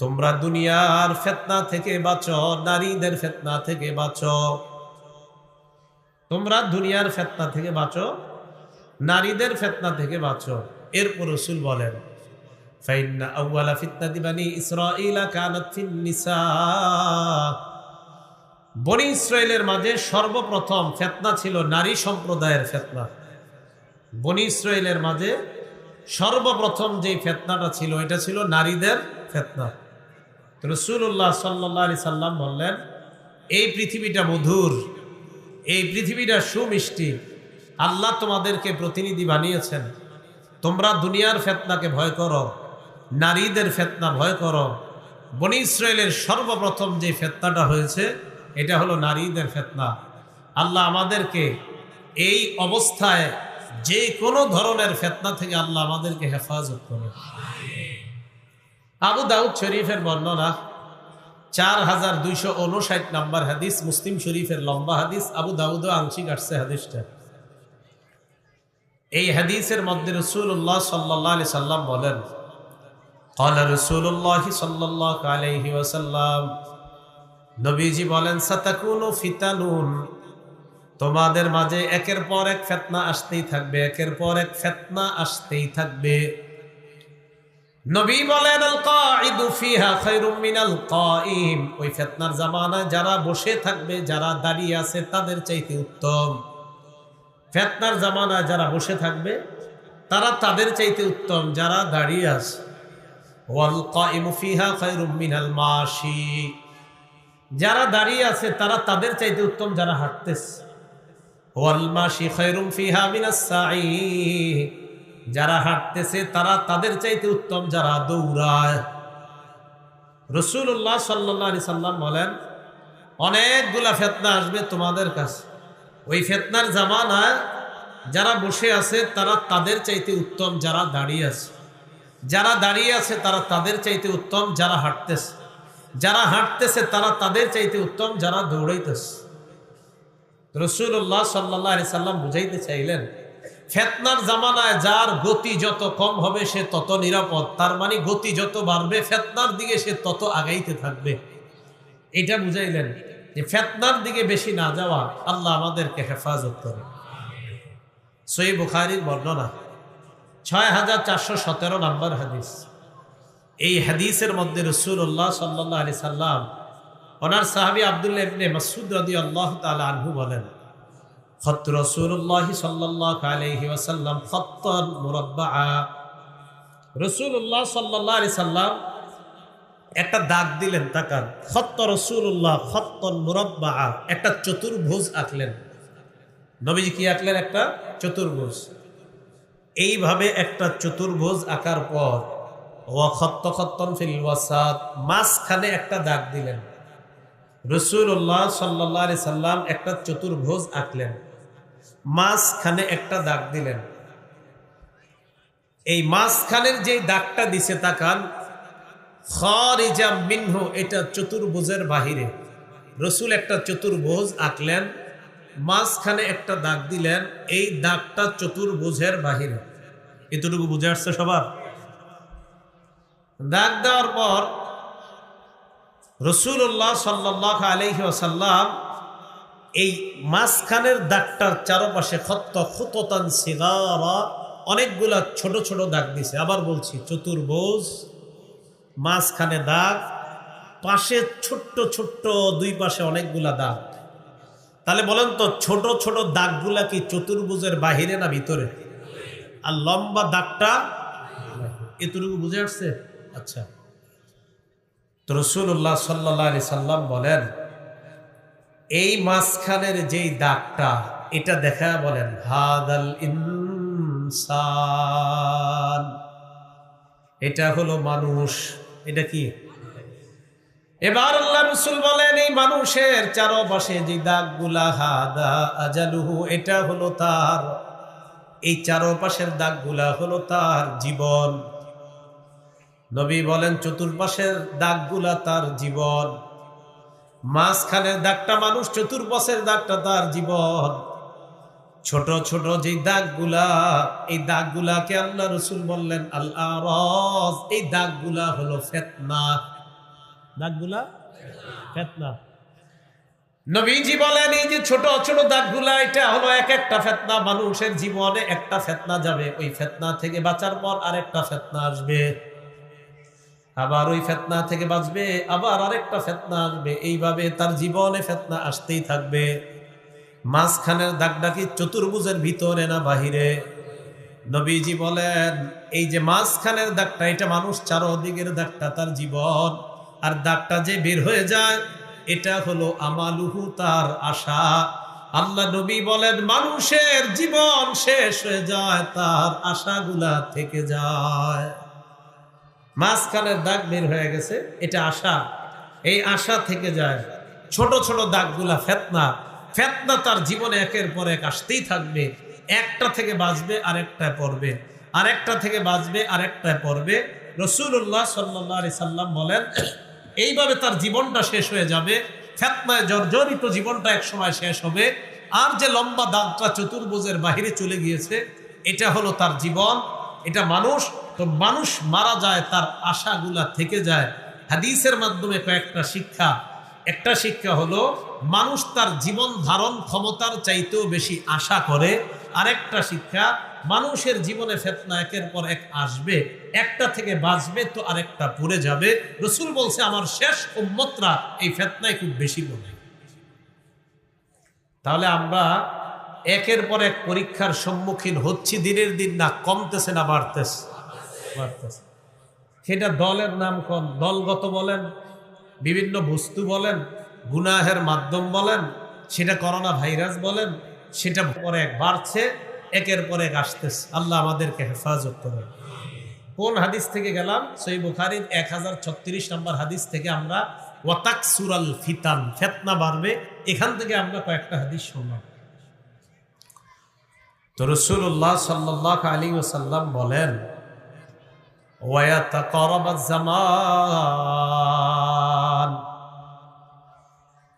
তোমরা দুনিয়ার ফেতনা থেকে বাঁচো, নারীদের ফেতনা থেকে বাঁচো। তোমরা দুনিয়ার ফেতনা থেকে বাঁচো, নারীদের ফেতনা থেকে বাঁচো। এরপর রসুল বলেন, ফাইন্না আউয়ালা ফিতনাতি বানি ইসরাঈলা কানাত ফিন নিসা। বনি ইসরায়েলের মাঝে সর্বপ্রথম ফেতনা ছিল নারী সম্প্রদায়ের ফেতনা। বনি ইসরায়েলের মাঝে সর্বপ্রথম যে ফেতনাটা ছিল, এটা ছিল নারীদের ফেতনা। রসুল্লাহ সাল্লাহ আলি সাল্লাম বললেন, এই পৃথিবীটা মধুর, এই পৃথিবীটা সুমিষ্টি। আল্লাহ তোমাদেরকে প্রতিনিধি বানিয়েছেন। তোমরা দুনিয়ার ফেতনাকে ভয় করো, নারীদের ফেতনা ভয় করো। বনি ইসরায়েলের সর্বপ্রথম যে ফেতনাটা হয়েছে, এটা হলো নারীদের ফেতনা। আল্লাহ আমাদেরকে এই অবস্থায় যে কোনো ধরনের ফেতনা থেকে আল্লাহ আমাদেরকে হেফাজত করে আবু দাউদ শরীফের বর্ণনা চার হাজার দুইশো উনষাট নাম্বার হাদিস মুসলিম শরীফের লম্বা হাদিস আবু দাউদও আংশিক আসছে হাদিসটা এই হাদিসের মধ্যে রসুল্লাহ সাল্লাহ আলি সাল্লাম বলেন قال رسول الله صلى الله عليه وسلم নবীজি বলেন সাতাকুনু ফিতানুন তোমাদের মাঝে একের পর এক ফেতনা আসতেই থাকবে একের পর এক ফেতনা আসতেই থাকবে নবী বলেন ওই ফিতনার জামানায় যারা বসে থাকবে, যারা দাঁড়িয়ে আছে, তাদের চাইতে উত্তম। ফিতনার জামানায় যারা বসে থাকবে, তারা তাদের চাইতে উত্তম, যারা দাঁড়িয়ে আছে। যারা দাঁড়িয়ে আছে, তারা তাদের চাইতে উত্তম, যারা হাঁটতেছে। ওয়াল মাশি খায়রুম ফিহা মিনাস যারা হাঁটতেছে, তারা তাদের চাইতে উত্তম যারা দৌড়ায়। রসুল্লাহ সাল্লি সাল্লাম বলেন, অনেকগুলা ফেতনা আসবে তোমাদের কাছে। ওই ফেতনার জামানায় যারা বসে আছে, তারা তাদের চাইতে উত্তম যারা দাঁড়িয়ে আছে। যারা দাঁড়িয়ে আছে, তারা তাদের চাইতে উত্তম যারা হাঁটতেছে। যারা হাঁটতেছে, তারা তাদের চাইতে উত্তম যারা দৌড়াইতেছে। রসুল্লাহ সাল্লাহ আলি সাল্লাম বুঝাইতে চাইলেন ফেতনার জামানায় যার গতি যত কম হবে, সে তত নিরাপদ। তার মানে গতি যত বাড়বে, ফেতনার দিকে সে তত আগাইতে থাকবে। এটা বুঝাইলেন যে ফেতনার দিকে বেশি না যাওয়া আল্লাহ আমাদেরকে হেফাজত করে। সই বুখারির বর্ণনা, ছয় হাজার চারশো সতেরো নম্বর হাদিস। এই হাদিসের মধ্যে রসুল্লাহ সাল্লাহ আলি সাল্লাম, ওনার সাহাবি আবদুল্লাহ মাসুদ রদি আল্লাহ তালা আনহু বলেন খত রসুল্লাহ সাল্লাহ আলহি ওয়াসাল্লাম খত্তন মুরব্বা রসুল্লাহ সাল্লাহ আলি সাল্লাম একটা দাগ দিলেন তাকান। খত্ত রসুল্লাহ খত্তন মুরব্বা একটা চতুর্ভুজ আঁকলেন। নবীজি কি আঁকলেন একটা? চতুর্ভুজ। এইভাবে একটা চতুর্ভুজ আঁকার পর ওয়াখত্ত খত্তন ফিল মাঝখানে একটা দাগ দিলেন। রসুল্লাহ সাল্লাহ সাল্লাম একটা চতুর্ভুজ আঁকলেন। মাঝখানে একটা দাগ দিলেন। এই মাঝখানের যে দাগটা দিছে তাকান খরিজা মিনহু, এটা চতুর্ভুজের বাহিরে। রসুল একটা চতুর্ভুজ আঁকলেন, মাঝখানে একটা দাগ দিলেন, এই দাগটা চতুর্ভুজের বাহিরে। এতটুকু বুঝে আসছে সবার? দাগ দেওয়ার পর রসুল্লাহ সাল্লাহ আলহি এই মাঝখানের দাগটার চারপাশে খত্ত খুততান সিগারা অনেকগুলা ছোট ছোট দাগ দিছে। আবার বলছি, চতুর্ভুজ, মাঝখানে দাগ, পাশে ছোট্ট ছোট্ট দুই পাশে অনেকগুলা দাগ। তাহলে বলেন তো, ছোট ছোট দাগগুলা কি চতুর্ভুজের বাহিরে না ভিতরে? আর লম্বা দাগটা? এতটুকু বুঝে আসছে? আচ্ছা। তো রসুল্লাহ সাল্লাহ আলি সাল্লাম বলেন এই মাঝখানের যেই দাগটা, এটা দেখা বলেন, হাদাল ইনসান। এটা হলো মানুষ, এটা কি? এবার আল্লাহ রসুল বলেন, এই মানুষের চারপাশে যে দাগগুলা, হাদা আজালুহু, এটা হলো তার। এই চারপাশের দাগগুলা হলো তার জীবন। নবী বলেন, চতুর্পাশের দাগগুলা তার জীবন। মাঝখানের দাগটা মানুষ, চতুর্পাশের দাগটা তার জীবন। ছোট ছোট যে দাগগুলা, এই দাগগুলাকে আল্লাহ রসুল বললেন আল্লাহ এই দাগগুলা হলো ফেতনা। দাগগুলা? ফেতনা। নবীজি বলেন, এই যে ছোট ছোট দাগগুলা, এটা হলো এক একটা ফেতনা। মানুষের জীবনে একটা ফেতনা যাবে, ওই ফেতনা থেকে বাঁচার পর আরেকটা ফেতনা আসবে। আবার ওই ফেতনা থেকে বাঁচবে, আবার আরেকটা ফেতনা আসবে। এইভাবে তার জীবনে ফেতনা আসতেই থাকবে। মাঝখানের দাগটা কি চতুর্ভুজের ভিতরে না বাহিরে? নবীজি বলেন, এই যে মাঝখানের দাগটা, এটা মানুষ চারোদিকের দাগটা, তার জীবন। আর দাগটা যে বের হয়ে যায়, এটা হলো আমালুহু তার আশা। আল্লাহ নবী বলেন, মানুষের জীবন শেষ হয়ে যায়, তার আশাগুলা থেকে যায়। মাঝখানের দাগ বের হয়ে গেছে, এটা আশা। এই আশা থেকে যায়, ছোট ছোট দাগগুলা ফেতনা। ফেতনা তার জীবনে একের পর এক আসতেই থাকবে। একটা থেকে বাঁচবে আরেকটায় পড়বে। আরেকটা থেকে বাঁচবে আরেকটায় পড়বে। রসুল্লাহ সাল্লি সাল্লাম বলেন, এইভাবে তার জীবনটা শেষ হয়ে যাবে। ফেতনায় জর্জরিত জীবনটা এক সময় শেষ হবে। আর যে লম্বা দাগটা চতুর্ভুজের বাহিরে চলে গিয়েছে, এটা হলো তার জীবন। এটা মানুষ তো মানুষ মারা যায়, তার আশাগুলা থেকে যায়। হাদিসের মাধ্যমে কয়েকটা শিক্ষা। একটা শিক্ষা হলো, মানুষ তার জীবন ধারণ ক্ষমতার চাইতেও বেশি আশা করে। আরেকটা শিক্ষা, মানুষের জীবনে ফেতনা একের পর এক আসবে। একটা থেকে বাঁচবে তো আরেকটা পড়ে যাবে। রসুল বলছে, আমার শেষ উম্মতরা এই ফেতনায় খুব বেশি পড়ে তাহলে আমরা একের পর এক পরীক্ষার সম্মুখীন হচ্ছি, দিনের দিন না, কমতেছে না, বাড়তেছে। বাড়তেছে। সেটা দলের নাম কোন দলগত বলেন, বিভিন্ন বস্তু বলেন, গুনাহের মাধ্যম বলেন, সেটা করোনা ভাইরাস বলেন, সেটা পরে এক বাড়ছে, একের পর এক আসতেছে। আল্লাহ আমাদেরকে হেফাজত করে কোন হাদিস থেকে গেলাম? সই বুখারির এক হাজার ছত্রিশ নম্বর হাদিস থেকে আমরা ওয়াতাক সুরাল ফিতান, ফেতনা বাড়বে। এখান থেকে আমরা কয়েকটা হাদিস শুনলাম। তো রসুল্লাহ সাল্লাহ আলী ওসাল্লাম বলেন ويتقرب الزمان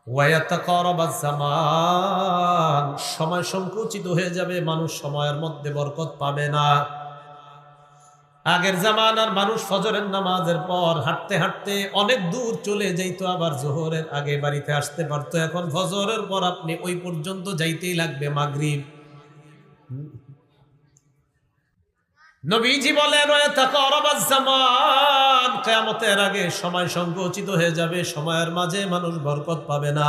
ويتقرب الزمان সময় সংকুচিত হয়ে যাবে মানুষ সময়ের মধ্যে বরকত পাবে না আগের জামানার মানুষ ফজরের নামাজের পর হাঁটতে হাঁটতে অনেক দূর চলে যাইতো আবার জোহরের আগে বাড়িতে আসতে পারতো এখন ফজরের পর আপনি ওই পর্যন্ত যাইতেই লাগবে মাগরিব নবীজি বলেন কেয়ামতের আগে সময় সংকুচিত হয়ে যাবে, সময়ের মাঝে মানুষ বরকত পাবে না।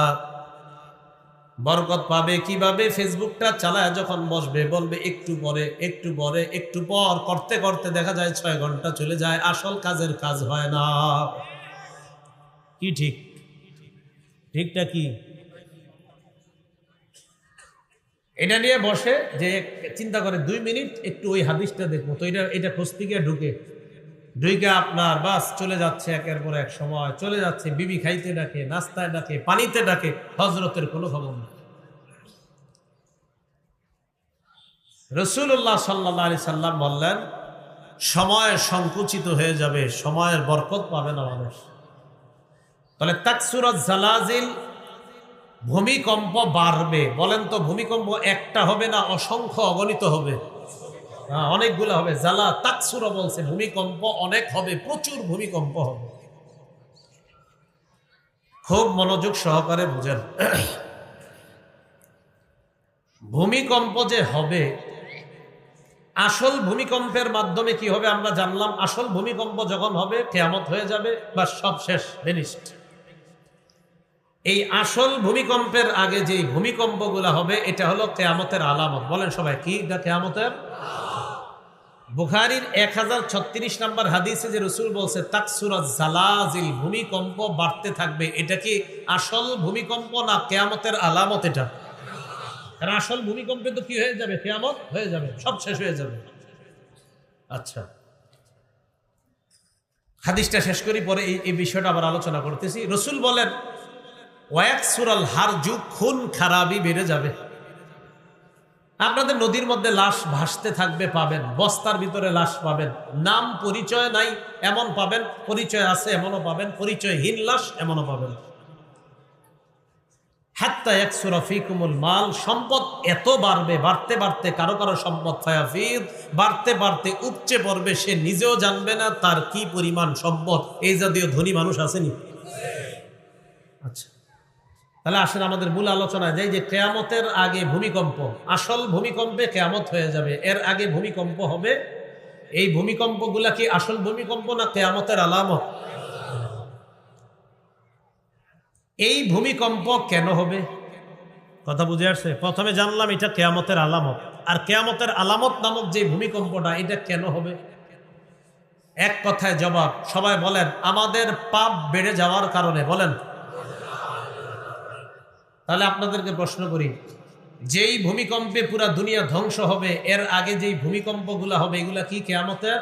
বরকত পাবে কীভাবে? ফেসবুকটা চালায় যখন বসবে, বলবে, একটু পরে একটু পরে, একটু পর। করতে করতে দেখা যায় ছয় ঘণ্টা চলে যায়, আসল কাজের কাজ হয় না। কি ঠিক? ঠিকটা কি? এটা নিয়ে বসে যে চিন্তা করে দুই মিনিট একটু ওই হাদিসটা দেখব। তো এটা এটা খুঁজতে গিয়ে ঢুকে। ঢুকে আপনার বাস চলে যাচ্ছে একের পর এক সময়। চলে যাচ্ছে, বিবি খাইতে ডাকে, নাস্তায় ডাকে, পানিতে ডাকে হজরতের কোনো খবর নেই। রসুল্লাহ সাল্লাহ আলি সাল্লাম বললেন, সময় সংকুচিত হয়ে যাবে, সময়ের বরকত পাবে না মানুষ। তাহলে তাকসুরত জালাজিল ভূমিকম্প বাড়বে। বলেন তো ভূমিকম্প একটা হবে না, অসংখ্য অগণিত হবে। অনেকগুলো হবে। জ্বালা তাকসুরা বলছে, ভূমিকম্প অনেক হবে, প্রচুর ভূমিকম্প হবে। খুব মনোযোগ সহকারে বুঝেন। ভূমিকম্প যে হবে, আসল ভূমিকম্পের মাধ্যমে কি হবে আমরা জানলাম। আসল ভূমিকম্প যখন হবে, কেয়ামত হয়ে যাবে বা সব শেষ ফিনিশড এই আসল ভূমিকম্পের আগে যে ভূমিকম্পগুলো হবে, এটা হলো কেয়ামতের আলামত। বলেন সবাই, কি? এটা কেয়ামতের? বুখারির এক হাজার ছত্রিশ নম্বর হাদিসে যে রসুল বলছে তাকসুরাত জালাজিল, ভূমিকম্প বাড়তে থাকবে। এটা কি আসল ভূমিকম্প না কেয়ামতের আলামত এটা? কারণ আসল ভূমিকম্পে তো কি হয়ে যাবে? কেয়ামত হয়ে যাবে, সব শেষ হয়ে যাবে। আচ্ছা। হাদিসটা শেষ করি, পরে এই বিষয়টা আবার আলোচনা করতেছি। রসুল বলেন ওয়াক সুরাল হার যুগ খুন খারাপই বেড়ে যাবে। আপনাদের নদীর মধ্যে লাশ ভাসতে থাকবে, পাবেন। বস্তার ভিতরে লাশ পাবেন। নাম পরিচয় নাই, এমন পাবেন। পরিচয় আছে, এমনও পাবেন। পরিচয়হীন লাশ, এমনও পাবেন। হাত্তা এক সুরফিকুমুল মাল, সম্পদ এত বাড়বে, বাড়তে বাড়তে কারও কারও সম্পদ ফায়াফিদ, বাড়তে বাড়তে উপচে পড়বে, সে নিজেও জানবে না তার কি পরিমাণ সম্পদ। এই জাতীয় ধনী মানুষ আসেনি? আচ্ছা। তাহলে আসেন আমাদের মূল আলোচনায় যাই যে কেয়ামতের আগে ভূমিকম্প। আসল ভূমিকম্পে কেয়ামত হয়ে যাবে। এর আগে ভূমিকম্প হবে। এই ভূমিকম্পগুলা কি আসল ভূমিকম্প না কেয়ামতের আলামত? এই ভূমিকম্প কেন হবে? কথা বুঝে আসছে? প্রথমে জানলাম এটা কেয়ামতের আলামত। আর কেয়ামতের আলামত নামক যে ভূমিকম্পটা, এটা কেন হবে? এক কথায় জবাব, সবাই বলেন, আমাদের পাপ বেড়ে যাওয়ার কারণে। বলেন। তাহলে আপনাদেরকে প্রশ্ন করি, যেই ভূমিকম্পে পুরা দুনিয়া ধ্বংস হবে, এর আগে যেই ভূমিকম্পগুলো হবে, এগুলা কি কেয়ামতের?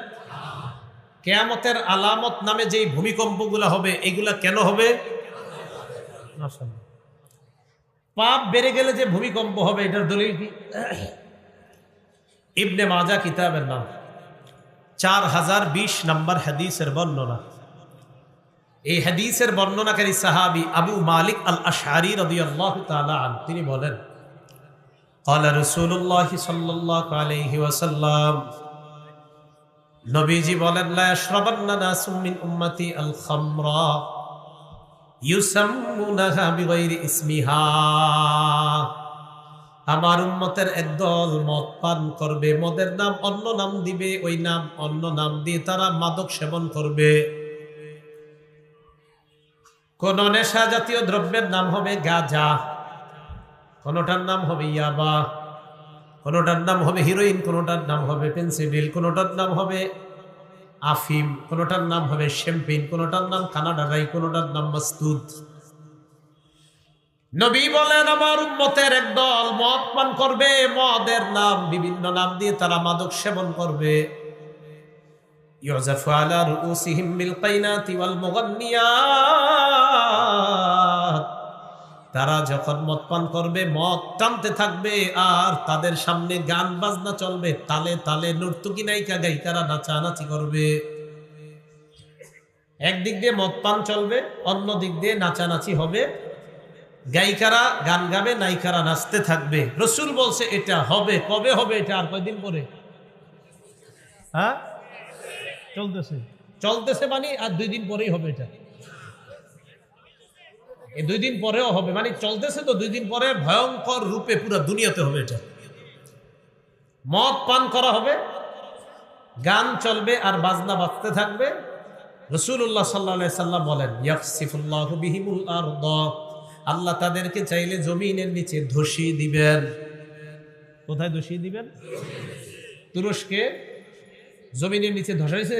কেয়ামতের আলামত নামে যেই ভূমিকম্পগুলো হবে, এগুলা কেন হবে? পাপ বেড়ে গেলে যে ভূমিকম্প হবে, এটার দলিল কি? ইবনে মাজা কিতাবের নাম। চার হাজার বিশ নম্বর হাদিসের বর্ণনা। এই হাদিসের বর্ণনাকারী সাহাবি আবু মালিক আল আশারি রাদিয়াল্লাহু তাআলা আন তিনি বলেন قال رسول الله صلى الله عليه وسلم নবীজি বলেন লা ইয়াশরাবান্না নাসুম মিন উম্মতি আল খামরা ইউসাম্মুনাহা বিগাইরি ইসমিহা আমার উম্মতের একদল মদ পান করবে মদের নাম অন্য নাম দিবে ওই নাম অন্য নাম দিয়ে তারা মাদক সেবন করবে কোন নেশা জাতীয় দ্রব্যের নাম হবে গাঁজা। কোনটার নাম হবে ইয়াবা। কোনটার নাম হবে হিরোইন, কোনটার নাম হবে পেন্সিডিল, কোনটার নাম হবে আফিম, কোনটার নাম হবে শ্যাম্পিন, কোনটার নাম কানাডারাই কোনটার নাম মাস্তুদ নবী বলেন, আমার উম্মতের একদল মদ পান করবে, মদের নাম, বিভিন্ন নাম দিয়ে তারা মাদক সেবন করবে। يعزف على رؤوسهم بالقينات والمغنيات তারা যখন মদ পান করবে মদ টানতে থাকবে আর তাদের সামনে গান বাজনা চলবে তালে তালে নর্তকী নায়িকা গায়িকারা নাচানাচি করবে একদিক দিয়ে মদ পান চলবে অন্য দিক দিয়ে নাচানাচি হবে গায়িকারা গান গাবে নায়িকারা নাচতে থাকবে রসুল বলছে এটা হবে কবে হবে এটা আর কয়দিন পরে হ্যাঁ চলতেছে। চলতেছে মানে আর দুই দিন পরেই হবে এটা। এই দুই দিন পরেও হবে। মানে চলতেছে তো দুই দিন পরে ভয়ঙ্কর রূপে পুরো দুনিয়াতে হবে এটা। মদ পান করা হবে, গান চলবে আর বাজনা বাজতে থাকবে। রসুল্লাহ সাল্লা সাল্লাম বলেন আল্লাহ তাদেরকে চাইলে জমিনের নিচে ধসিয়ে দিবেন। কোথায় ধসিয়ে দিবেন? তুরস্কে। জমিনের নিচে ধসাইছে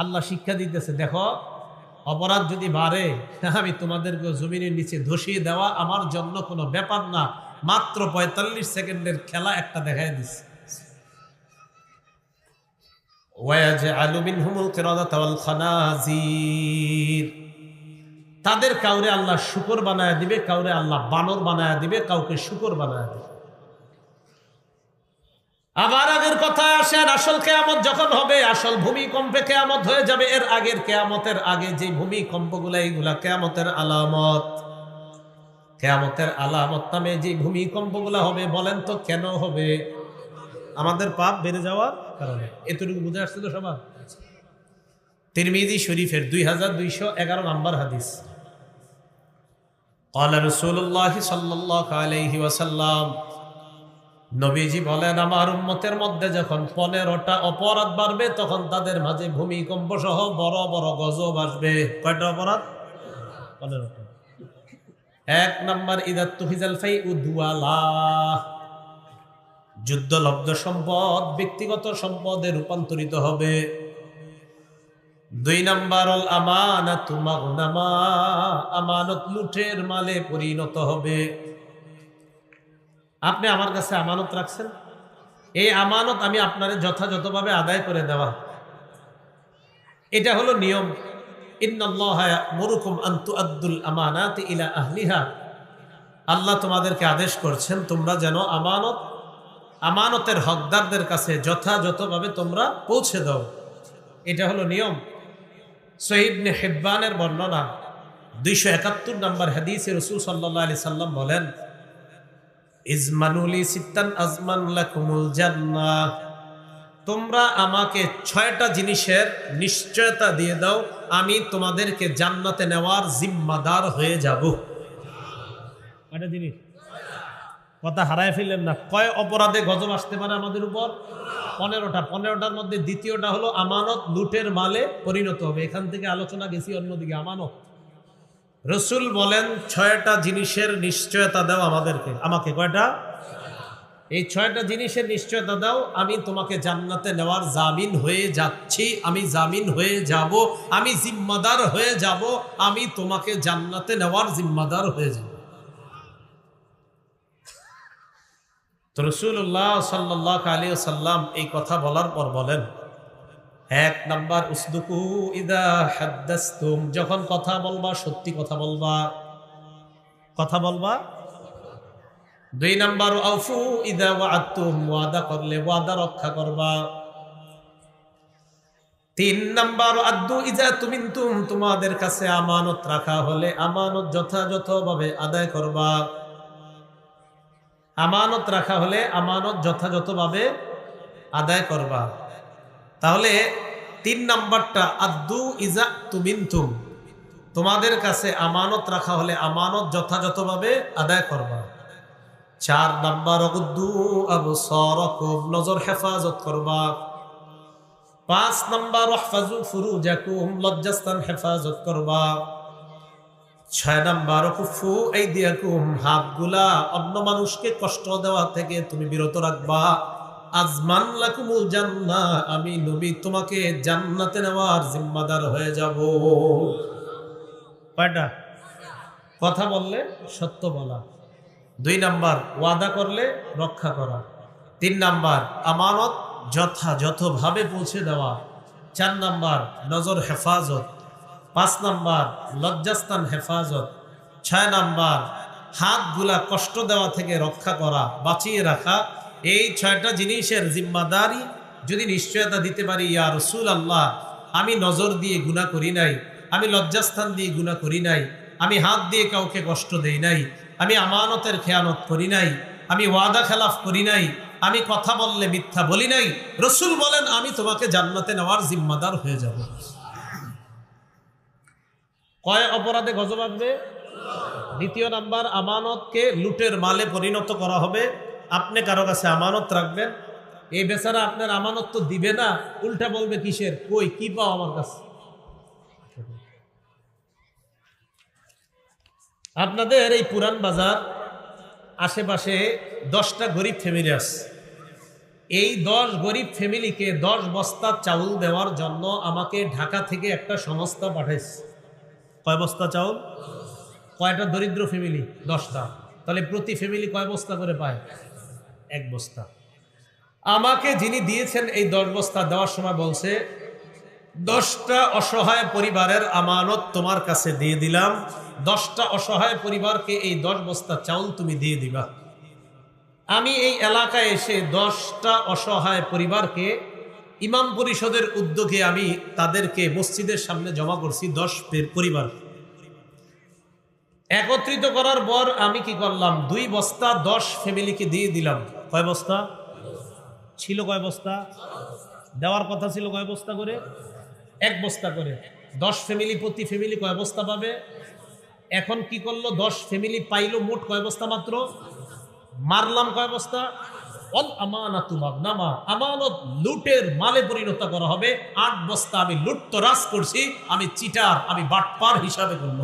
আল্লাহ শিক্ষা দিতেছে, দেখো, অপরাধ যদি বাড়ে, আমি তোমাদেরকে জমিনের নিচে ধসিয়ে দেওয়া আমার জন্য কোনো ব্যাপার না। মাত্র পঁয়তাল্লিশ সেকেন্ডের খেলা একটা দেখাই দিচ্ছে তাদের কাউরে আল্লাহ শুকর বানায় দিবে, কাউরে আল্লাহ বানর বানায় দিবে, কাউকে শুকর বানায় দিবে। আবার আগের কথায় আসেন আসল কেয়ামত যখন হবে আসল ভূমিকম্পে কেয়ামত হয়ে যাবে এর আগের কেয়ামতের আগে যে ভূমিকম্পগুলা এইগুলা কেয়ামতের আলামত কেয়ামতের আলামত নামে যে ভূমিকম্পগুলা হবে বলেন তো কেন হবে আমাদের পাপ বেড়ে যাওয়ার কারণে এতটুকু বুঝে আসছে তো সবার তিরমিজি শরীফের দুই হাজার দুইশো এগারো নম্বর হাদিস قال رسول الله صلى الله عليه وسلم নবীজি বলেন, আমার উম্মতের মধ্যে যখন পনেরোটা অপরাধ বাড়বে, তখন তাদের মাঝে ভূমিকম্প সহ বড় বড় গজব আসবে। কয়টা অপরাধ? পনেরোটা। এক নম্বর ইদাত তুফিজাল ফাই উদুয়ালা যুদ্ধলব্ধ সম্পদ, ব্যক্তিগত সম্পদে রূপান্তরিত হবে। দুই নাম্বার আমানত লুঠের মালে পরিণত হবে। আপনি আমার কাছে আমানত রাখছেন? এই আমানত আমি আপনার যথাযথভাবে আদায় করে দেওয়া। এটা হলো নিয়ম। আল্লাহ তোমাদেরকে আদেশ করছেন, তোমরা যেন আমানত, আমানতের হকদারদের কাছে যথাযথভাবে তোমরা পৌঁছে দাও। এটা হলো নিয়ম। সহিবনে হেব্বানের বর্ণনা, দুইশো একাত্তর নম্বর হাদিসে রসুল সাল্লাহ আলি সাল্লাম বলেন ইজমানুলি সিত্তান আজমান লাকুমুল জান্নাহ। তোমরা আমাকে ছয়টা জিনিসের নিশ্চয়তা দিয়ে দাও, আমি তোমাদেরকে জান্নাতে নেওয়ার জিম্মাদার হয়ে যাব। কয়টা জিনিস? কথা হারায় ফেললেন না। কয় অপরাধে গজব আসতে পারে আমাদের উপর? পনেরোটা। পনেরোটার মধ্যে দ্বিতীয়টা হলো আমানত, লুটের মালে পরিণত হবে। এখান থেকে আলোচনা গেছি অন্যদিকে, আমানত। রসুল বলেন, ছয়টা জিনিসের নিশ্চয়তা দাও আমাদেরকে। আমাকে কয়টা? এই ছয়টা জিনিসের নিশ্চয়তা দাও, আমি তোমাকে জান্নাতে নেওয়ার জামিন হয়ে যাচ্ছি, আমি জামিন হয়ে যাব, আমি জিম্মাদার হয়ে যাব, আমি তোমাকে জান্নাতে নেওয়ার জিম্মাদার হয়ে যাব। তো রসুল্লাহ সাল্লাহ আলী সাল্লাম এই কথা বলার পর বলেন এক নাম্বার, উসদুকু ইদা যখন কথা বলবা, সত্যি কথা বলবা। কথা বলবা? দুই নাম্বার, আউফু ইদা ওয়াদা করলে ওয়াদা রক্ষা করবা। তিন নাম্বার, আদ্দু ইজা তুমিন্তুম তোমাদের কাছে আমানত রাখা হলে আমানত যথাযথভাবে আদায় করবা। আমানত রাখা হলে আমানত যথাযথভাবে আদায় করবা। তাহলে তিন নাম্বারটা, আদ্দু ইজা তুমিন্তুম। তোমাদের কাছে আমানত রাখা হলে আমানত যথাযথভাবে আদায় করবা। চার নাম্বার অগুদ্দু আবু সরকুম নজর হেফাজত করবা। পাঁচ নাম্বার ওহফাজু ফুরুজাকুম লজ্জাস্তান হেফাজত করবা। ছয় নাম্বার, কুফু এই দিয়াকুম হাতগুলা অন্য মানুষকে কষ্ট দেওয়া থেকে তুমি বিরত রাখবা। আজমান লাকুমুল জান্নাহ। আমি নবী, তোমাকে জান্নাতে নেওয়ার জিম্মাদার হয়ে যাব। কয়টা? কথা বললে সত্য বলা। দুই নাম্বার, ওয়াদা করলে রক্ষা করা। তিন নাম্বার, আমানত যথাযথভাবে পৌঁছে দেওয়া। চার নাম্বার, নজর হেফাজত। পাঁচ নাম্বার, লজ্জাস্থান হেফাজত। ছয় নাম্বার, হাতগুলা কষ্ট দেওয়া থেকে রক্ষা করা, বাঁচিয়ে রাখা। এই ছয়টা জিনিসের জিম্মাদারি যদি নিশ্চয়তা দিতে পারি, ইয়া রসুল আল্লাহ আমি নজর দিয়ে গুণা করি নাই, আমি লজ্জাস্থান দিয়ে গুণা করি নাই, আমি হাত দিয়ে কাউকে কষ্ট দেই নাই, আমি আমানতের খেয়ানত করি নাই, আমি ওয়াদা খেলাফ করি নাই, আমি কথা বললে মিথ্যা বলি নাই, রসুল বলেন, আমি তোমাকে জান্নাতে নেওয়ার জিম্মাদার হয়ে যাব। কয় অপরাধে গজব আসবে? দ্বিতীয় নাম্বার, আমানতকে লুটের মালে পরিণত করা হবে। আপনি কারও কাছে আমানত রাখবেন? এই বেচারা আপনার আমানত তো দিবে না, উল্টা বলবে কিসের? কই, কি পাও আমার কাছে? আপনাদের এই পুরান বাজার আশেপাশে দশটা গরিব ফ্যামিলি আছে। এই দশ গরিব ফ্যামিলিকে দশ বস্তা চাউল দেওয়ার জন্য আমাকে ঢাকা থেকে একটা সংস্থা পাঠাইছে। কয় বস্তা চাউল? কয়টা দরিদ্র ফ্যামিলি দশটা। তাহলে প্রতি ফ্যামিলি কয় বস্তা করে পায়? এক বস্তা। আমাকে যিনি দিয়েছেন এই দশ বস্তা দেওয়ার সময় বলছে, দশটা অসহায় পরিবারের আমানত তোমার কাছে দিয়ে দিলাম। দশটা অসহায় পরিবারকে এই দশ বস্তা চাউল তুমি দিয়ে দিবা। আমি এই এলাকায় এসে দশটা অসহায় পরিবারকে ইমাম পরিষদের উদ্যোগে আমি তাদেরকে মসজিদের সামনে জমা করছি দশ পরিবার। একত্রিত করার পর আমি কি করলাম? দুই বস্তা দশ ফ্যামিলিকে দিয়ে দিলাম। কয় বস্তা? ছিল কয় বস্তা? দেওয়ার কথা ছিল কয় বস্তা করে? এক বস্তা করে। দশ ফ্যামিলি প্রতি ফ্যামিলি কয় বস্তা পাবে? এখন কি করল? দশ ফ্যামিলি পাইলো মোট কয় বস্তা মাত্র? মারলাম কয় বস্তা? অল আমানাতু লুটের মালে পরিণত করা হবে। আট বস্তা আমি লুট তো রাস করছি। আমি চিটার, আমি বাটপার হিসাবে গণ্য